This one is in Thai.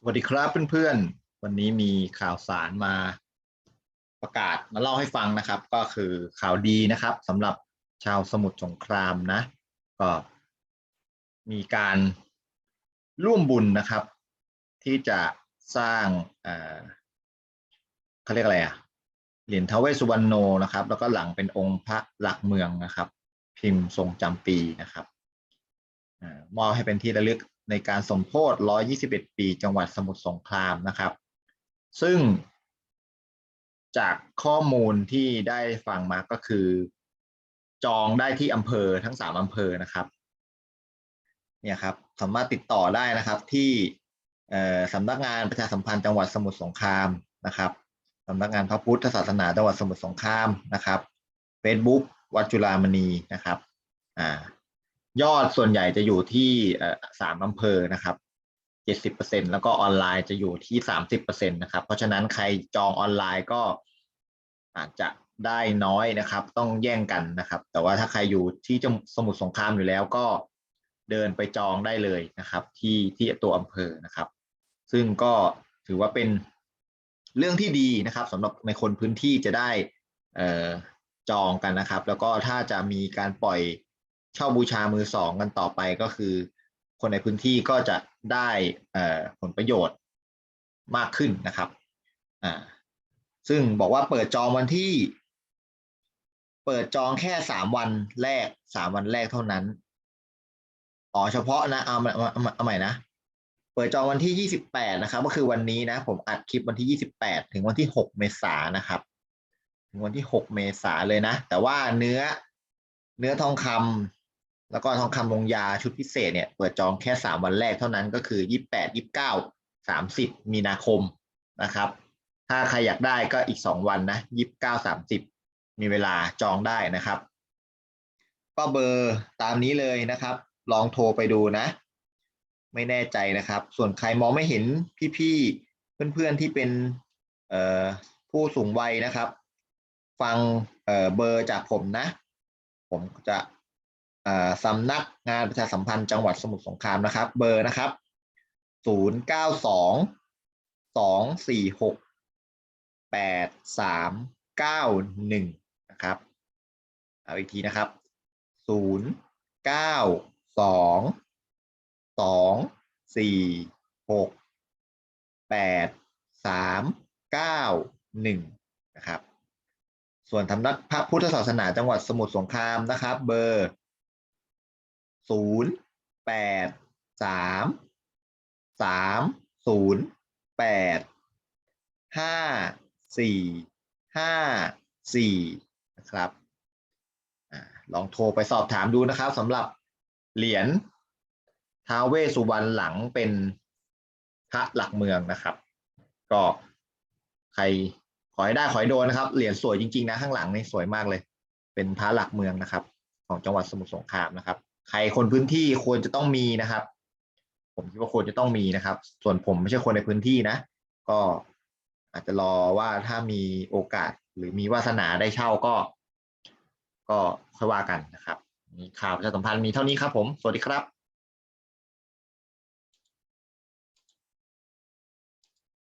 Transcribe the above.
สวัสดีครับเพื่อนๆ วันนี้มีข่าวสารมาประกาศมาเล่าให้ฟังนะครับ ก็คือข่าวดีนะครับสำหรับชาวสมุทรสงครามนะ ก็มีการร่วมบุญนะครับ ที่จะสร้างเขาเรียกอะไรอะเหรียญท้าวเวสุวรรณโนนะครับ แล้วก็หลังเป็นองค์พระหลักเมืองนะครับ พิมพ์ทรงจำปีนะครับอมอบให้เป็นที่ระลึก ในการสมโพธิ121 ปี จังหวัดสมุทรสงครามนะครับ ซึ่งจากข้อมูลที่ได้ฟังมาก็คือ จองได้ที่อำเภอทั้งสามอำเภอนะครับเนี่ยครับสามารถติดต่อได้นะครับที่สำนักงานประชาสัมพันธ์จังหวัดสมุทรสงครามนะครับสำนักงานพระพุทธศาสนาจังหวัดสมุทรสงครามนะครับ Facebook วัดจุฬามณีนะครับอ่า ยอดส่วนใหญ่จะอยู่ที่สามอำเภอนะครับเจ็ดสิบเปอร์เซ็นแล้วก็ออนไลน์จะอยู่ที่สามสิบเปอร์เซ็นตนะครับ เพราะฉะนั้นใครจองออนไลน์ก็อาจจะได้น้อยนะครับ ต้องแย่งกันนะครับ แต่ว่าถ้าใครอยู่ที่จังสมุทรสงครามอยู่แล้วก็เดินไปจองได้เลยนะครับ ที่ที่ตัวอำเภอนะครับ ซึ่งก็ถือว่าเป็นเรื่องที่ดีนะครับสำหรับในคนพื้นที่จะได้จองกันนะครับ แล้วก็ถ้าจะมีการปล่อย เช่าบูชามือสองกันต่อไปก็คือ คนในพื้นที่ก็จะได้ผลประโยชน์มากขึ้นนะครับอ่าซึ่งบอกว่าเปิดจองวันที่ เปิดจองแค่สามวันแรกสามวันแรกเท่านั้นอ๋อเฉพาะนะเอามาเอามาเอาใหม่นะเปิดจองวันที่28นะครับ ก็คือวันนี้นะ ผมอัดคลิปวันที่28ถึงวันที่6เมษายนะครับถึงวันที่6เมษายนเลยนะ แต่ว่าเนื้อเนื้อทองคำ แล้วก็ทองคำลงยาชุดพิเศษเนี่ยเปิดจองแค่ 3 วันแรกเท่านั้นก็คือ 28 29 30 มีนาคมนะครับ ถ้าใครอยากได้ก็อีก 2 วันนะ29 30 มีเวลาจองได้นะครับ ก็เบอร์ตามนี้เลยนะครับ ลองโทรไปดูนะ ไม่แน่ใจนะครับ ส่วนใครมองไม่เห็นพี่ๆเพื่อนๆที่เป็นผู้สูงวัยนะครับ ฟังเเบอร์จากผมนะ ผมจะ สำนักงานประชาสัมพันธ์จังหวัดสมุทรสงครามนะครับ เบอร์นะครับศูนย์เก้าสองสองสี่หกแปดสามเก้าหนึ่งนะครับเอาอีกทีนะครับศูนย์เก้าสองสองสี่หกแปดสามเก้าหนึ่งนะครับ ส่วนสำนักพระพุทธศาสนาจังหวัดสมุทรสงครามนะครับ เบอร์ ศูนย์แปดสามสามศูนย์แปดห้าสี่ห้าสี่นะครับอลองโทรไปสอบถามดูนะครับสำหรับเหรียญท้าเวสุวรรณหลังเป็นพระหลักเมืองนะครับ ก็ใครขอให้ได้ขอให้โดนนะครับ เหรียญสวยจริงๆนะข้างหลังนี่สวยมากเลย เป็นพระหลักเมืองนะครับ ของจังหวัดสมุทรสงครามนะครับ ใครคนพื้นที่ควรจะต้องมีนะครับ ผมคิดว่าควรจะต้องมีนะครับ ส่วนผมไม่ใช่คนในพื้นที่นะ ก็อาจจะรอว่าถ้ามีโอกาสหรือมีวาสนาได้เช่าก็ ก็ค่อยว่ากันนะครับข่าวประชาสัมพันธ์มีเท่านี้ครับผม สวัสดีครับ